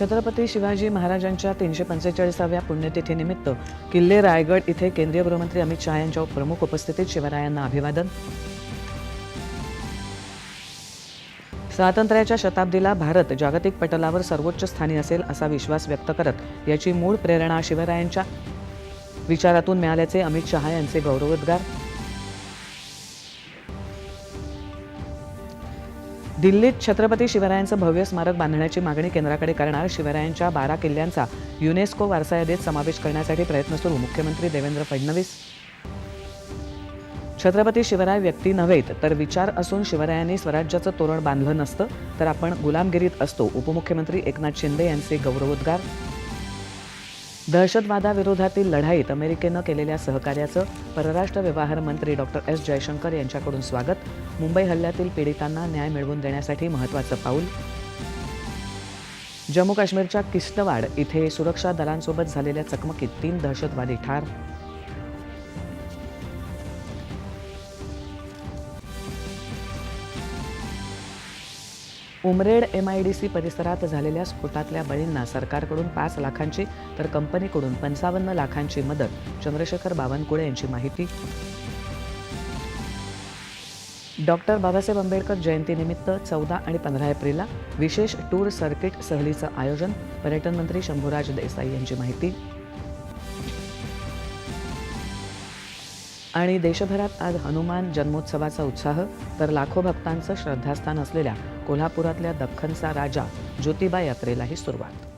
छत्रपती शिवाजी महाराजांच्या तीनशे पंचेचाळीसाव्या पुण्यतिथीनिमित्त किल्ले रायगड इथे केंद्रीय गृहमंत्री अमित शहा यांच्या प्रमुख उपस्थितीत शिवरायांना अभिवादन. स्वातंत्र्याच्या शताब्दीला भारत जागतिक पटलावर सर्वोच्च स्थानी असेल असा विश्वास व्यक्त करत याची मूळ प्रेरणा शिवरायांच्या विचारातून मिळाल्याचे अमित शहा यांचे गौरवोद्गार. दिल्लीत छत्रपती शिवरायांचं भव्य स्मारक बांधण्याची मागणी केंद्राकडे करणार. शिवरायांच्या बारा किल्ल्यांचा युनेस्को वारसा यादीत समावेश करण्यासाठी प्रयत्न सुरू मुख्यमंत्री देवेंद्र फडणवीस. छत्रपती शिवराय व्यक्ती नव्हेत तर विचार असून शिवरायांनी स्वराज्याचं तोरण बांधलं नसतं तर आपण गुलामगिरीत असतो उपमुख्यमंत्री एकनाथ शिंदे यांचे गौरवोद्गार. दहशतवादाविरोधातील लढाईत अमेरिकेनं केलेल्या सहकार्याचं परराष्ट्र व्यवहार मंत्री डॉक्टर एस. जयशंकर यांच्याकडून स्वागत. मुंबई हल्ल्यातील पीडितांना न्याय मिळवून देण्यासाठी महत्त्वाचं पाऊल. जम्मू काश्मीरच्या किश्तवाड इथे सुरक्षा दलांसोबत झालेल्या चकमकीत तीन दहशतवादी ठार. Umred M I D C परिसरात झालेल्या स्फोटातल्या बळींना सरकारकडून पाच लाखांची तर कंपनीकडून पंचावन्न लाखांची मदत. चंद्रशेखर बावनकुळे यांची माहिती. डॉक्टर बाबासाहेब आंबेडकर जयंतीनिमित्त चौदा आणि पंधरा एप्रिलला विशेष टूर सर्किट सहलीचं आयोजन. पर्यटन मंत्री शंभूराज देसाई यांची माहिती. आणि देशभरात आज हनुमान जन्मोत्सवाचा उत्साह तर लाखो भक्तांचं श्रद्धास्थान असलेल्या कोल्हापुरातल्या दख्खनचा राजा ज्योतिबा यात्रेलाही सुरुवात.